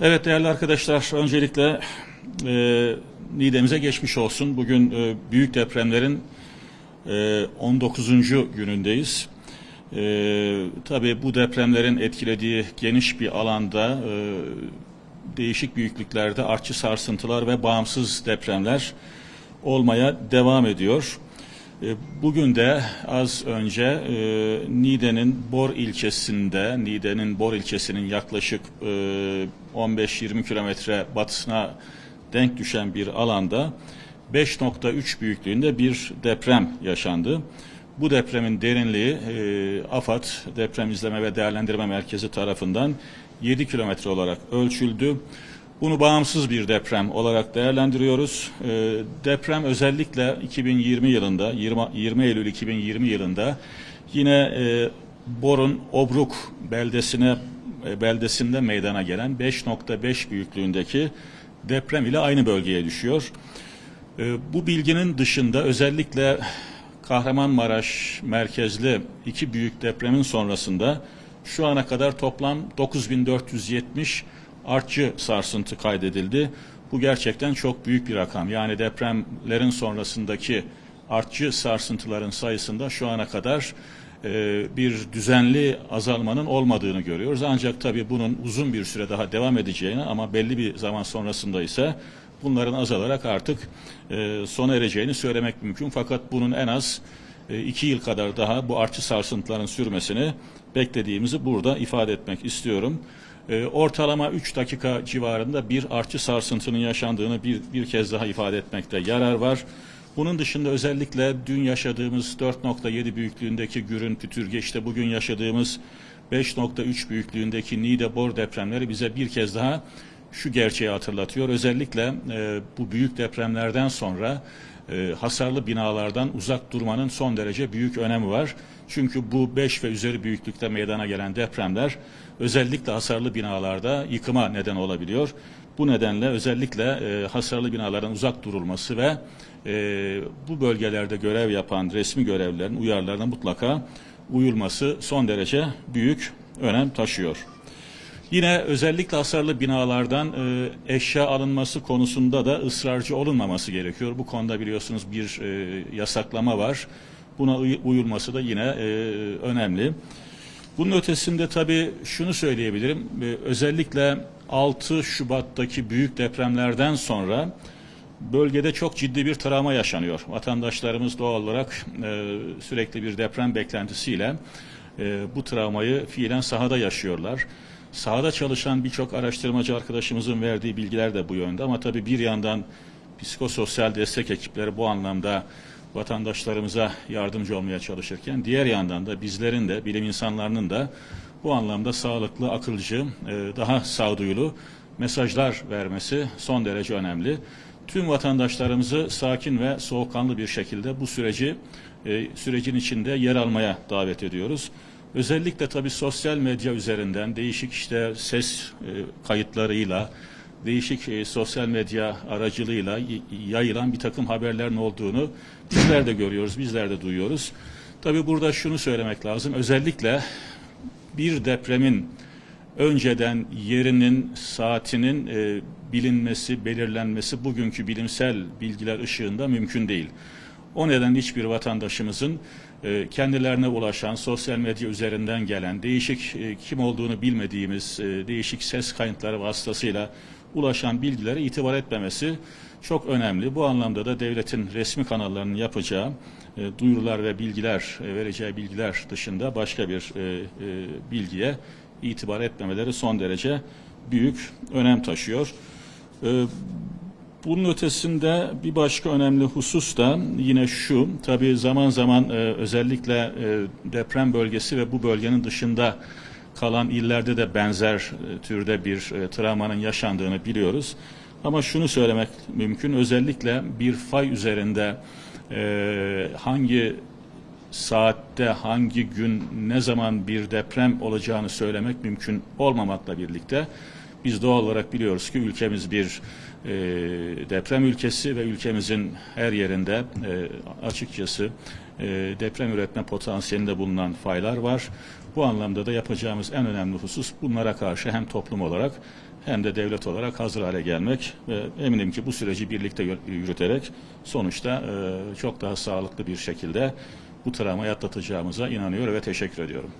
Evet değerli arkadaşlar, öncelikle e, Niğde'mize geçmiş olsun. Bugün e, büyük depremlerin e, 19. günündeyiz. E, tabii bu depremlerin etkilediği geniş bir alanda e, değişik büyüklüklerde artçı sarsıntılar ve bağımsız depremler olmaya devam ediyor. E, Bugün de az önce e, Bor ilçesinde, Niğde'nin Bor ilçesinin yaklaşık e, 15-20 kilometre batısına denk düşen bir alanda 5.3 büyüklüğünde bir deprem yaşandı. Bu depremin derinliği e, AFAD Deprem İzleme ve Değerlendirme Merkezi tarafından 7 kilometre olarak ölçüldü. Bunu bağımsız bir deprem olarak değerlendiriyoruz. E, deprem özellikle 2020 yılında, 20, 20 Eylül 2020 yılında yine e, Bor'un Obruk beldesine e, beldesinde meydana gelen 5.5 büyüklüğündeki deprem ile aynı bölgeye düşüyor. E, bu bilginin dışında özellikle Kahramanmaraş merkezli iki büyük depremin sonrasında şu ana kadar toplam 9470 artçı sarsıntı kaydedildi. Bu gerçekten çok büyük bir rakam. Yani depremlerin sonrasındaki artçı sarsıntıların sayısında şu ana kadar e, bir düzenli azalmanın olmadığını görüyoruz. Ancak tabii bunun uzun bir süre daha devam edeceğini ama belli bir zaman sonrasında ise bunların azalarak artık e, sona ereceğini söylemek mümkün. Fakat bunun en az iki yıl kadar daha bu artçı sarsıntıların sürmesini beklediğimizi burada ifade etmek istiyorum. E, ortalama 3 dakika civarında bir artçı sarsıntının yaşandığını bir, bir kez daha ifade etmekte yarar var. Bunun dışında özellikle dün yaşadığımız 4.7 büyüklüğündeki Gürün, Pütürge, işte bugün yaşadığımız 5.3 büyüklüğündeki Niğde-Bor depremleri bize bir kez daha şu gerçeği hatırlatıyor. Özellikle e, bu büyük depremlerden sonra e, hasarlı binalardan uzak durmanın son derece büyük önemi var. Çünkü bu 5 ve üzeri büyüklükte meydana gelen depremler özellikle hasarlı binalarda yıkıma neden olabiliyor. Bu nedenle özellikle e, hasarlı binaların uzak durulması ve e, bu bölgelerde görev yapan resmi görevlilerin uyarılarına mutlaka uyulması son derece büyük önem taşıyor. Yine özellikle hasarlı binalardan e, eşya alınması konusunda da ısrarcı olunmaması gerekiyor. Bu konuda biliyorsunuz bir e, yasaklama var. Buna uy- uyulması da yine e, önemli. Bunun ötesinde tabii şunu söyleyebilirim. E, özellikle 6 Şubat'taki büyük depremlerden sonra bölgede çok ciddi bir travma yaşanıyor. Vatandaşlarımız doğal olarak e, sürekli bir deprem beklentisiyle e, bu travmayı fiilen sahada yaşıyorlar. Sahada çalışan birçok araştırmacı arkadaşımızın verdiği bilgiler de bu yönde ama tabii bir yandan psikososyal destek ekipleri bu anlamda vatandaşlarımıza yardımcı olmaya çalışırken diğer yandan da bizlerin de bilim insanlarının da bu anlamda sağlıklı, akılcı, e, daha sağduyulu mesajlar vermesi son derece önemli. Tüm vatandaşlarımızı sakin ve soğukkanlı bir şekilde bu süreci e, sürecin içinde yer almaya davet ediyoruz. Özellikle tabii sosyal medya üzerinden değişik işte ses e, kayıtlarıyla, değişik e, sosyal medya aracılığıyla yayılan bir takım haberlerin olduğunu bizler de görüyoruz, bizler de duyuyoruz. Tabii burada şunu söylemek lazım. Özellikle bir depremin önceden yerinin, saatinin e, bilinmesi, belirlenmesi bugünkü bilimsel bilgiler ışığında mümkün değil. O nedenle hiçbir vatandaşımızın e, kendilerine ulaşan, sosyal medya üzerinden gelen, değişik e, kim olduğunu bilmediğimiz e, değişik ses kayıtları vasıtasıyla ulaşan bilgilere itibar etmemesi çok önemli. Bu anlamda da devletin resmi kanallarının yapacağı duyurular ve bilgiler, vereceği bilgiler dışında başka bir bilgiye itibar etmemeleri son derece büyük önem taşıyor. Bunun ötesinde bir başka önemli husus da yine şu, tabii zaman zaman e, özellikle e, deprem bölgesi ve bu bölgenin dışında kalan illerde de benzer e, türde bir travmanın yaşandığını biliyoruz. Ama şunu söylemek mümkün, özellikle bir fay üzerinde hangi saatte, hangi gün, ne zaman bir deprem olacağını söylemek mümkün olmamakla birlikte biz doğal olarak biliyoruz ki ülkemiz bir e, deprem ülkesi ve ülkemizin her yerinde e, açıkçası e, deprem üretme potansiyelinde bulunan faylar var. Bu anlamda da yapacağımız en önemli husus bunlara karşı hem toplum olarak hem de devlet olarak hazır hale gelmek ve eminim ki bu süreci birlikte yürüterek sonuçta e, çok daha sağlıklı bir şekilde bu travmayı atlatacağımıza inanıyor ve teşekkür ediyorum.